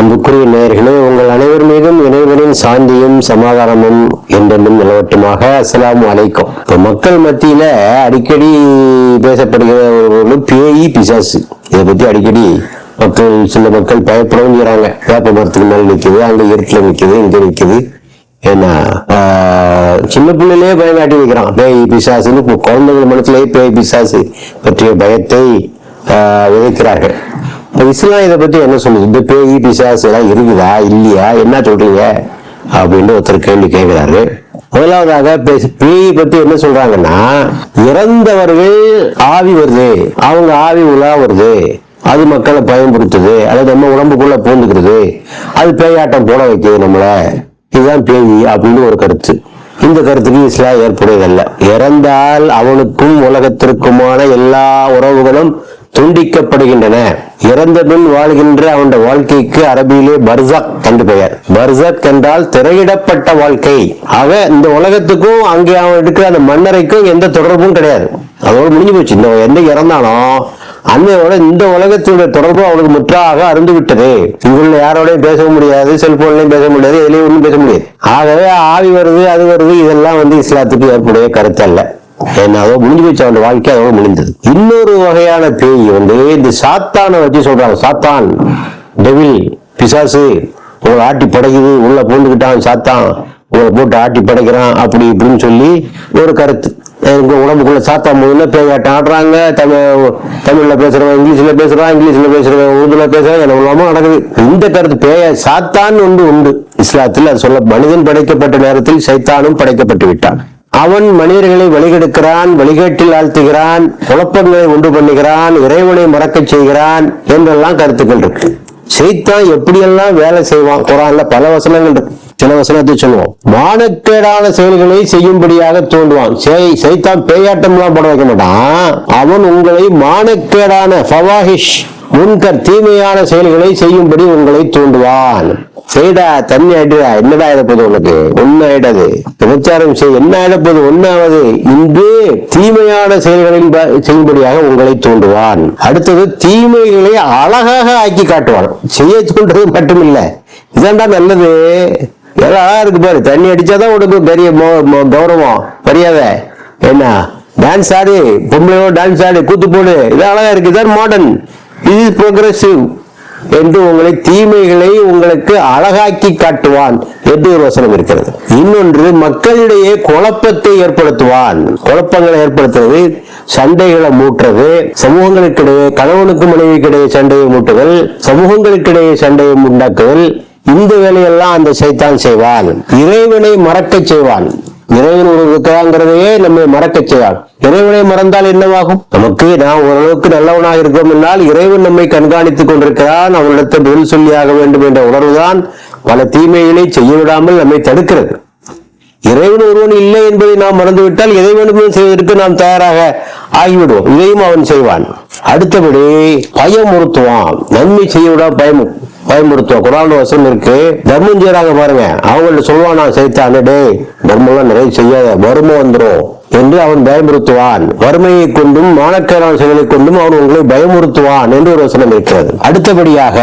அன்புக்குரிய நேயர்களே உங்கள் அனைவர் மீதும் இறைவனின் சாந்தியும் சமாதானமும் என்றென்றும் நிலவட்டுமாக. அஸ்லாம் அலைக்கும். இப்போ மக்கள் மத்தியில அடிக்கடி பேசப்படுகிற ஒரு பொருள் பேயி பிசாசு. இதை பத்தி அடிக்கடி மக்கள் சில மக்கள் பயப்படவும்ங்கிறாங்க வேப்ப மரத்துக்கு மேல நிற்குது அங்க இருட்டில் நிற்குது இங்க நிற்குது ஏன்னா சின்ன பிள்ளையிலே பயம் காட்டி வைக்கிறான். பேய் பிசாசுன்னு இப்போ குழந்தைகள் மனத்திலே பேய் பிசாசு பற்றிய பயத்தை விதைக்கிறார்கள். இப்ப இஸ்லாம் இதை பற்றி என்ன சொல்லுது? இந்த பேய் பிசாசு எல்லாம் இருக்குதா? இல்லையா? என்ன சொல்றீங்க? அப்படின்னு ஒருத்தர் கேள்வி கேட்கிறாரு. முதலாவதாக பேய் பத்தி என்ன சொல்றாங்கன்னா இறந்தவர்கள் ஆவி வருது. அவங்க ஆவி உலா வருது. அது மக்களை பயன்படுத்துது. அல்லது நம்ம உடம்புக்குள்ள பூந்துக்கிறது. அது பேயாட்டம் போட வைக்குது நம்மள. இதுதான் பேய் அப்படின்னு ஒரு கருத்து. இந்த கருத்துக்கு இஸ்லாம் ஏற்புடையதல்ல. இறந்தால் அவனுக்கும் உலகத்திற்குமான எல்லா உறவுகளும் துண்டிக்கப்படுகின்றன. இறந்த பின் வாழ்கின்ற அவனுடைய வாழ்க்கைக்கு அரபியிலே பர்சக் என்று பெயர். பர்சக் என்றால் திரையிடப்பட்ட வாழ்க்கை. ஆக இந்த உலகத்துக்கும் அங்கே அவன் இருக்கிற அந்த மன்னரைக்கும் எந்த தொடர்பும் கிடையாது. அதோடு முடிஞ்சு போச்சு. இந்த எந்த இறந்தானோ அன்னையோட இந்த உலகத்தினுடைய தொடர்பு அவனுக்கு முற்றாக அருந்து விட்டது. இவங்கள யாரோடையும் பேச முடியாது செல்போன்லையும் பேச முடியாது எதுலையும் ஒன்றும் பேச முடியாது. ஆகவே ஆவி வருது அது வருது இதெல்லாம் வந்து இஸ்லாத்துக்கு ஏற்புடைய கருத்து அல்ல. ஏன்னா அதோ முடிஞ்சு போச்சு அவன் வாழ்க்கை அதோட முடிந்தது. இன்னொரு வகையான பேய் வந்து இந்த சாத்தானை வச்சு சொல்றாங்க சாத்தான் டெவில் பிசாசு உங்களை ஆட்டி படைக்குது உள்ள பூந்துக்கிட்டான் சாத்தான் உங்களை போட்டு ஆட்டி படைக்கிறான் அப்படி இப்படின்னு சொல்லி ஒரு கருத்து. உங்க உடம்புக்குள்ள சாத்தா முதல்ல பேயாட்டம் ஆடுறாங்க தமிழ் தமிழ்ல பேசுறவன் இங்கிலீஷ்ல பேசுறான் இங்கிலீஷ்ல பேசுறவன் உருதுல பேசுறான் எனக்கு உள்ளாம நடக்குது. இந்த கருத்து பேய சாத்தான் ஒன்று உண்டு. இஸ்லாத்தில் அது சொல்ல மனிதன் படைக்கப்பட்ட நேரத்தில் சைத்தானும் படைக்கப்பட்டு விட்டான். அவன் மனிதர்களை வழிகெடுக்கிறான் வழிகேட்டில் ஆழ்த்துகிறான் குழப்பங்களை உண்டு பண்ணுகிறான் இறைவனை மறக்கச் செய்கிறான் என்றெல்லாம் கருத்துக்கள் இருக்கு. சைத்தான் எப்படியெல்லாம் வேலை செய்வான்? குரான்ல பல வசனங்கள் இருக்கு. சில வசனத்தை சொல்லுவோம். மானக்கேடான செயல்களை செய்யும்படியாக தோன்றுவான். செய்- சைத்தான் பேயாட்டம்லாம் போட வைக்க மாட்டான். அவன் உங்களை மானக்கேடான ஃபவாஹிஷ் முன்கர் தீமையான செயல்களை செய்யும்படி உங்களை தூண்டுவான். செய்டா தண்ணி ஆயிடுடா என்னடா ஆயிட போகுது உனக்கு? ஒன்னு ஆயிடாது. பிரச்சாரம் செய். என்ன ஆயிட போகுது? ஒன்னாவது இன்று தீமையான செயல்களின் ப- செய்யும்படியாக உங்களை தூண்டுவான். அடுத்தது தீமைகளை அழகாக ஆக்கி காட்டுவான். செய்ய தூண்டுறது மட்டுமில்லை. இதாண்டா நல்லது. எல்லாம் அழகா இருக்கு பாரு. தண்ணி அடிச்சாதான் உனக்கு பெரிய மோ- மோ- கௌரவம். மரியாதை என்ன டான்ஸ் ஆடு பொம்பளையோட டான்ஸ் ஆடு கூத்து போடு. இது அழகா இருக்கு. இதான் மாடர்ன் இது ப்ரோக்ரஸிவ் என்று உங்களை தீமைகளை உங்களுக்கு அழகாக்கி காட்டுவான் என்று ஒரு வசனம் இருக்கிறது. இன்னொன்று மக்களிடையே குழப்பத்தை ஏற்படுத்துவான். குழப்பங்களை ஏற்படுத்துறது சண்டைகளை மூட்டுறது சமூகங்களுக்கிடையே கணவனுக்கு மனைவிக்கிடையே சண்டையை மூட்டுதல் சமூகங்களுக்கிடையே சண்டையை உண்டாக்குதல் இந்த வேலையெல்லாம் அந்த சைத்தான் செய்வான். இறைவனை மறக்கச் செய்வான். இறைவன் ஒரு இருக்கிறாங்கிறதையே நம்மை மறக்க செய்வான் இறைவனை மறந்தால் என்னவாகும்? நமக்கு நாம் ஓரளவுக்கு நல்லவனாக இருக்கோம் என்றால் இறைவன் நம்மை கண்காணித்துக் கொண்டிருக்கிறான். அவனிடத்தில் பதில் சொல்லியாக வேண்டும் என்ற உணர்வுதான் பல தீமைகளை செய்ய விடாமல் நம்மை தடுக்கிறது. இறைவன் ஒருவன் இல்லை என்பதை நாம் மறந்துவிட்டால் எதை வேண்டுமே செய்வதற்கு நாம் தயாராக ஆகிவிடுவோம். இதையும் அவன் செய்வான். அடுத்தபடி பயமுறுத்துவான். நன்மை செய்ய விட பயம் பயன்படுத்துவோம் குரான் வசனம் இருக்கு. தர்மம் செய்யறாங்க பாருங்க. அவங்கள்ட்ட சொல்லுவானா சைத்தானே டேய் தர்மம்லாம் நிறைய செய்யாத. வறுமை வந்துடும் என்று அவன் பயமுறுத்துவான். வறுமையை கொண்டும் மானக்கேடான செயலை கொண்டும் அவன் உங்களை பயமுறுத்துவான் என்று ஒரு வசனம் இருக்கிறது. அடுத்தபடியாக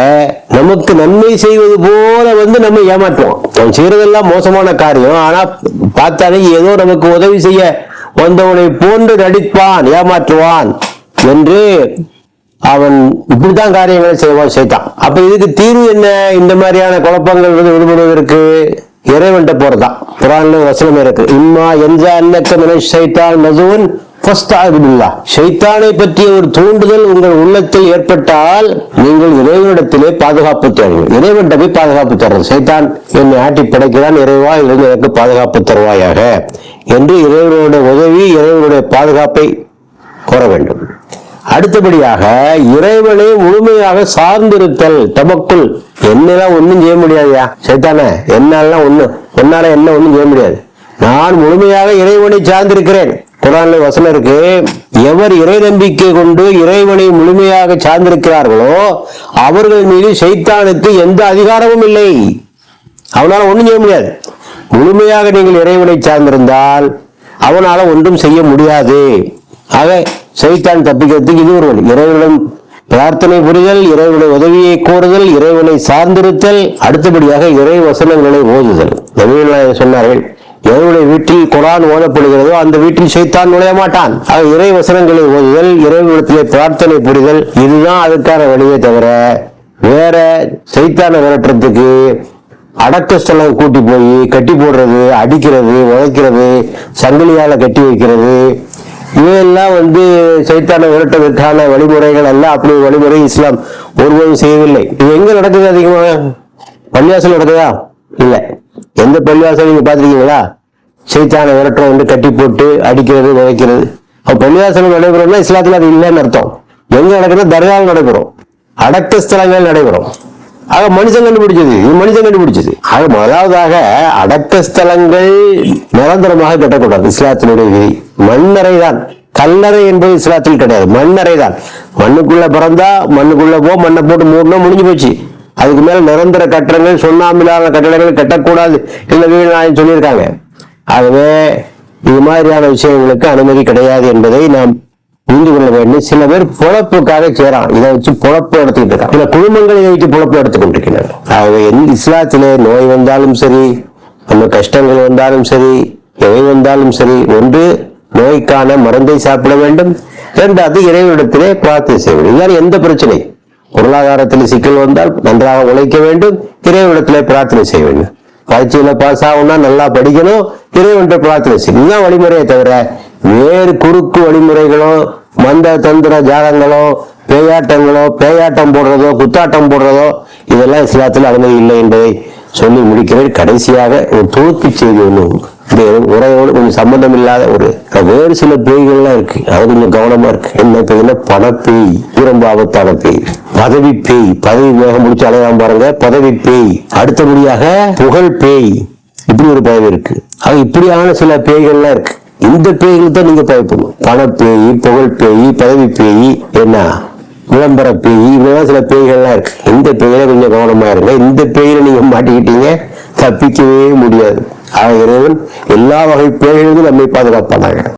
நமக்கு நன்மை செய்வது போல வந்து நம்ம ஏமாற்றுவோம் அவன் செய்யறதெல்லாம் மோசமான காரியம். ஆனா பார்த்தாலே ஏதோ நமக்கு உதவி செய்ய வந்தவனை போன்று நடிப்பான் ஏமாற்றுவான் என்று அவன் இப்படித்தான் காரியங்களை செய்வான் செய்தான். அப்ப இதுக்கு தீர்வு என்ன? இந்த மாதிரியான குழப்பங்கள் வந்து விடுபடுவதற்கு இறைவன்ட்ட போறதான் குரான்ல வசனம் இருக்கு. இம்மா எந்த அன்னக்க மின மதுவன் நதுவன் ஷைத்தானை பற்றிய ஒரு தூண்டுதல் உங்கள் உள்ளத்தில் ஏற்பட்டால் நீங்கள் இறைவனிடத்திலே பாதுகாப்பு தேடுங்கள். இறைவன்ட்ட போய் பாதுகாப்பு தருவது சைத்தான் என்னை ஆட்டி படைக்கிறான் இறைவா இருந்து எனக்கு பாதுகாப்பு தருவாயாக என்று இறைவனுடைய உதவி இறைவனுடைய பாதுகாப்பை கோர வேண்டும். அடுத்தபடியாக இறைவனை முழுமையாக சார்ந்திருத்தல் தமக்குள். என்னெல்லாம் ஒன்றும் செய்ய முடியாதுயா சைத்தானே என்னாலாம் ஒண்ணு என்னால் என்ன ஒன்றும் செய்ய முடியாது. நான் முழுமையாக இறைவனை சார்ந்திருக்கிறேன். குரான்ல வசனம் இருக்கு எவர் இறை நம்பிக்கை கொண்டு இறைவனை முழுமையாக சார்ந்திருக்கிறார்களோ அவர்கள் மீது சைத்தானுக்கு எந்த அதிகாரமும் இல்லை. அவனால ஒன்றும் செய்ய முடியாது. முழுமையாக நீங்கள் இறைவனை சார்ந்திருந்தால் அவனால ஒன்றும் செய்ய முடியாது. ஆக சைத்தான் தப்பிக்கிறதுக்கு இது ஒரு வழி. இறைவனிடம் பிரார்த்தனை புரிதல் இறைவனுடைய உதவியை கோருதல் இறைவனை சார்ந்திருத்தல் அடுத்தபடியாக இறை வசனங்களை ஓதுதல். நபிகள் சொன்னார்கள் எவருடைய வீட்டில் குரான் ஓதப்படுகிறதோ அந்த வீட்டில் சைத்தான் நுழைய மாட்டான். ஆக இறை வசனங்களை ஓதுதல் இறைவனத்திலே பிரார்த்தனை புரிதல் இதுதான் அதுக்கான வழியே தவிர வேற சைத்தான விரட்டுறதுக்கு அடக்க ஸ்தலம் கூட்டி போய் கட்டி போடுறது அடிக்கிறது உழைக்கிறது சங்கிலியால கட்டி வைக்கிறது இவையெல்லாம் வந்து சைத்தான விரட்டுவதற்கான வழிமுறைகள் அல்ல. அப்படி வழிமுறை இஸ்லாம் ஒருபோதும் செய்யவில்லை. இது எங்க நடக்குது அதிகமாக? பள்ளியாசல் நடக்குதா? இல்ல. எந்த பள்ளிவாசல் நீங்க பாத்திருக்கீங்களா சைத்தான விரட்டம் வந்து கட்டி போட்டு அடிக்கிறது உதைக்கிறது அப்ப பள்ளிவாசல் நடைபெறும்னா இஸ்லாத்துல அது இல்லைன்னு அர்த்தம். எங்க நடக்குதுன்னா தர்காவில் நடைபெறும். அடக்க ஸ்தலங்கள் நடைபெறும். ஆக மனுஷன் கண்டுபிடிச்சது. இது மனுஷன் கண்டுபிடிச்சது. ஆக முதலாவதாக அடக்க ஸ்தலங்கள் நிரந்தரமாக கட்டக்கூடாது. இஸ்லாத்தினுடைய விதி. மண்ணறை தான் கல்லறை என்பது இஸ்லாத்தில் கிடையாது. மண்ணறை தான் மண்ணுக்குள்ள பிறந்தா மண்ணுக்குள்ள போ மண்ணை போட்டு மூடணும் முடிஞ்சு போச்சு. அதுக்கு மேல நிரந்தர கட்டடங்கள் சுண்ணாம்பிலான கட்டடங்கள் கட்டக்கூடாது. இல்லை வீடு சொல்லியிருக்காங்க. ஆகவே இது மாதிரியான விஷயங்களுக்கு அனுமதி கிடையாது என்பதை நாம் புரிந்து கொள்ள வேண்டும். சில பேர் பொழப்புக்காக சேரான் இதை வச்சு பொழப்பு எடுத்துக்கிட்டு இருக்கான் சில குடும்பங்கள் இதை வச்சு பொழப்பு எடுத்துக்கொண்டிருக்கிறார் ஆகவே எந்த இஸ்லாத்திலே நோய் வந்தாலும் சரி நம்ம கஷ்டங்கள் வந்தாலும் சரி எவை வந்தாலும் சரி ஒன்று நோய்க்கான மருந்தை சாப்பிட வேண்டும். இரண்டாவது இறைவனிடத்திலே பிரார்த்தனை செய்ய வேண்டும். இதுதான் எந்த பிரச்சனை பொருளாதாரத்தில் சிக்கல் வந்தால் நன்றாக உழைக்க வேண்டும். இறைவனிடத்திலே பிரார்த்தனை செய்ய வேண்டும். பரீட்சையில பாஸ் ஆகும்னா நல்லா படிக்கணும். இறைவன்கிட்ட பிரார்த்தனை செய்யணும். இதுதான் வழிமுறையை தவிர வேறு குறுக்கு வழிமுறைகளோ மந்த தந்திர ஜாதங்களோ பேயாட்டங்களோ பேயாட்டம் போடுறதோ குத்தாட்டம் போடுறதோ இதெல்லாம் இஸ்லாத்தில் அனுமதி இல்லை என்பதை சொல்லி முடிக்கிறேன். கடைசியாக ஒரு தொகுப்பு செய்தி ஒன்று இந்த உரையோடு கொஞ்சம் சம்பந்தம் இல்லாத ஒரு வேறு சில பேய்கள்லாம் இருக்கு. அது கொஞ்சம் கவனமா இருக்கு. என்ன பேய்னா பணப்பேய் ரொம்ப ஆபத்தான பேய். பதவி பேய் பதவி வேகம் முடிச்சு அலையாம பாருங்க. பதவி பேய் அடுத்தபடியாக புகழ் பேய் இப்படி ஒரு பதவி இருக்கு. அது இப்படியான சில பேய்கள்லாம் இருக்கு. இந்த பேய்களுக்கு தான் நீங்க பயப்படணும். பணப்பேய் புகழ் பேய் பதவி பேய் என்ன? விளம்பர பேய் இப்படிலாம் சில பேய்கள்லாம் இருக்கு. இந்த பேயில கொஞ்சம் கவனமா இருங்க. இந்த பேயில நீங்க மாட்டிக்கிட்டீங்க தப்பிக்கவே முடியாது. ஆக இறைவன் எல்லா வகை பேய்களுக்கும் நம்மை பாதுகாப்பானாங்க